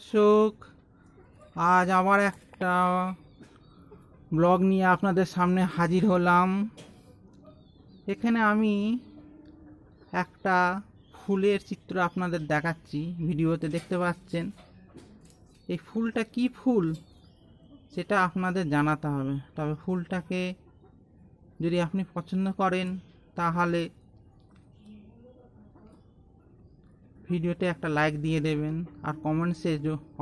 দর্শক, আজ আবার একটা ব্লগ নিয়ে আপনাদের সামনে হাজির হলাম। এখানে আমি একটা ফুলের চিত্র আপনাদের দেখাচ্ছি, ভিডিওতে দেখতে পাচ্ছেন। এই ফুলটা কি ফুল? সেটা আপনাদের জানাতে হবে। তবে ফুলটাকে যদি আপনি পছন্দ করেন, তাহলে ভিডিওতে একটা লাইক দিয়ে দেবেন আর কমেন্টসে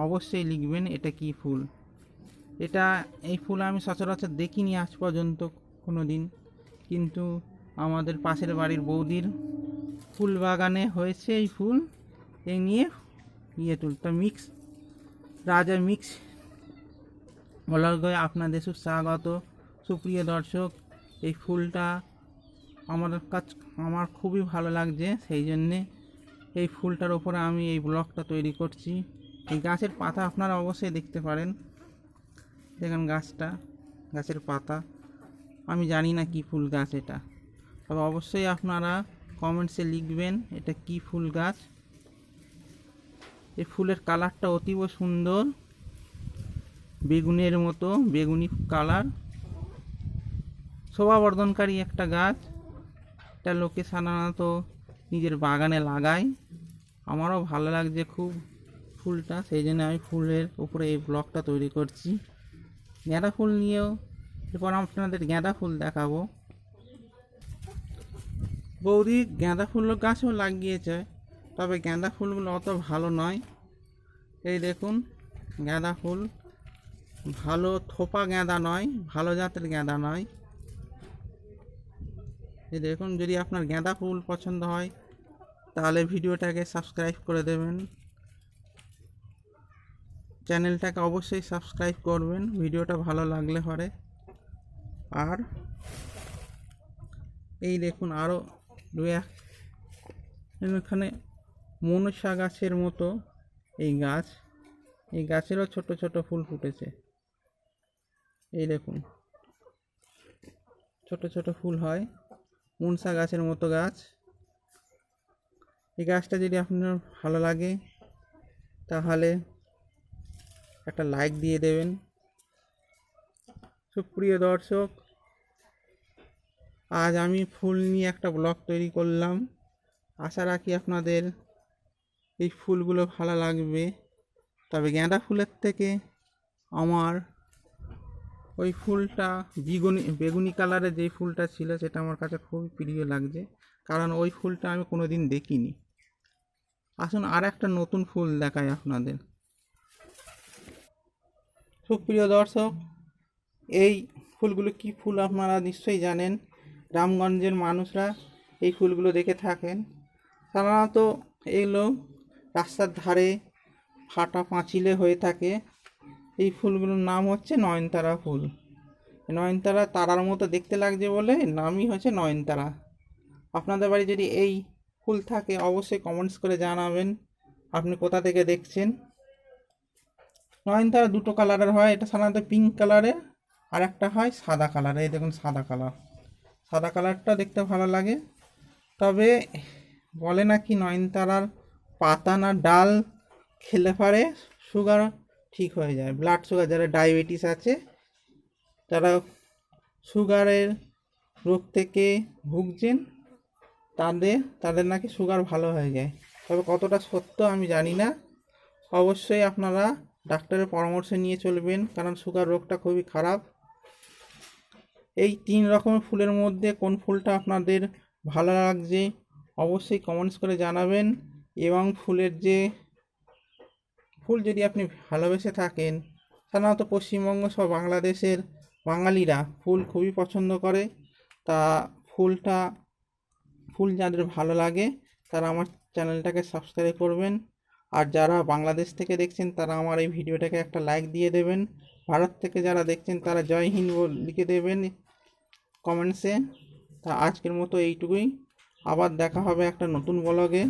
অবশ্যই লিখবেন এটা কি ফুল। এটা এই ফুল আমি সচরাচর দেখিনি আজ পর্যন্ত কোনো দিন কিন্তু আমাদের পাশের বাড়ির বৌদির ফুল বাগানে হয়েছে এই ফুল। এই নিয়ে ইয়ে তুলটা মিক্স রাজা মিক্স বলার ব্লগে আপনাদের সুস্বাগত। সুপ্রিয় দর্শক, এই ফুলটা আমার কাছ, আমার খুবই ভালো লাগছে, সেই জন্যে এই ফুলটার ওপরে আমি এই ব্লকটা তৈরি করছি। এই গাছের পাতা আপনারা অবশ্যই দেখতে পারেন। দেখেন গাছটা, গাছের পাতা। আমি জানি না কি ফুল গাছ এটা। তবে অবশ্যই আপনারা কমেন্টসে লিখবেন এটা কি ফুল গাছ। এই ফুলের কালারটা অতীব সুন্দর। বেগুনের মতো, বেগুনি কালার। শোভাবর্ধনকারী একটা গাছ। এটা লোকে সাধারণত নিজের বাগানে লাগাই। আমারও ভালো লাগছে খুব ফুলটা, সেই জন্য আমি ফুলের উপরে এই ব্লগটা তৈরি করছি। গাঁদা ফুল নিয়েও এরপর আপনাদের গাঁদা ফুল দেখাবো। বৌদি, গাঁদা ফুল গাছও লাগিয়েছে, তবে গাঁদা ফুলগুলো অত ভালো নয়। এই দেখুন, গাঁদা ফুল। ভালো থোপা গাঁদা নয়, ভালো জাতের গাঁদা নয়। এই দেখুন, যদি আপনার গাঁদা ফুল পছন্দ হয়, তাহলে ভিডিওটাকে সাবস্ক্রাইব করে দেবেন। চ্যানেলটাকে অবশ্যই সাবস্ক্রাইব করবেন, ভিডিওটা ভালো লাগলে পরে। আর এই দেখুন আরও দু এক এখানে মনসা গাছের মতো এই গাছ। এই গাছেরও ছোট ছোট ফুল ফুটেছে। এই দেখুন, ছোট ছোট ফুল হয়। মনসা গাছের মতো গাছ। এই গাছটা যদি আপনার ভালো লাগে, তাহলে একটা লাইক দিয়ে দেবেন। সুপ্রিয় দর্শক, আজ আমি ফুল নিয়ে একটা ব্লগ তৈরি করলাম। আশা রাখি আপনাদের এই ফুলগুলো ভালো লাগবে। তবে গাঁদা ফুলের থেকে আমার ওই ফুলটা বেগুনি বেগুনি কালারের যেই ফুলটা ছিল সেটা আমার কাছে খুবই প্রিয় লাগছে। কারণ ওই ফুলটা আমি কোনো দিন দেখিনি। আসুন আর একটা নতুন ফুল দেখাই আপনাদের। সুপ্রিয় দর্শক, এই ফুলগুলো কি ফুল আপনারা নিশ্চয়ই জানেন? রামগঞ্জের মানুষরা এই ফুলগুলো দেখে থাকেন। সাধারণত এগুলো রাস্তার ধারে ফাটা পাঁচিলে হয়ে থাকে। এই ফুলগুলোর নাম হচ্ছে নয়নতারা ফুল। নয়নতারা তারার মতো দেখতে লাগছে বলে নামই হচ্ছে নয়নতারা। আপনাদের বাড়ি যদি এই ফুল থাকে অবশ্যই কমেন্টস করে জানাবেন। আপনি কোথা থেকে দেখছেন? নয়নতারা দুটো কালারের হয়, এটা সাধারণত পিঙ্ক কালারের আর একটা হয় সাদা কালার এই দেখুন সাদা কালার সাদা কালারটা দেখতে ভালো লাগে। তবে বলে নাকি নয়নতারার পাতা না ডাল খেলে পারে সুগার ঠিক হয়ে যায়। ব্লাড সুগার যারা ডায়াবেটিস আছে যারা সুগারের রোগ থেকে ভুগছেন, তাদের তাদের নাকি সুগার ভালো হয়ে যায়। তবে কতটা সত্য আমি জানি না। অবশ্যই আপনারা ডাক্তারের পরামর্শ নিয়ে চলবেন, কারণ সুগার রোগটা খুবই খারাপ। এই তিন রকমের ফুলের মধ্যে কোন ফুলটা আপনাদের ভালো লাগছে, অবশ্যই কমেন্টস করে জানাবেন। এবং ফুলের যে ফুল যদি আপনি ভালোবেসে থাকেন, সাধারণত পশ্চিমবঙ্গ সহ বাংলাদেশের বাঙালিরা ফুল খুবই পছন্দ করে। তা ফুলটা, ফুল যাদের ভালো লাগে, তারা আমার চ্যানেলটাকে সাবস্ক্রাইব করবেন। আর যারা বাংলাদেশ থেকে দেখছেন, তারা আমার এই ভিডিওটাকে একটা লাইক দিয়ে দেবেন। ভারত থেকে যারা দেখছেন, তারা জয় হিন্দ লিখে দেবেন কমেন্টসে তা আজকের মতো এইটুকুই। আবার দেখা হবে একটা নতুন ব্লগে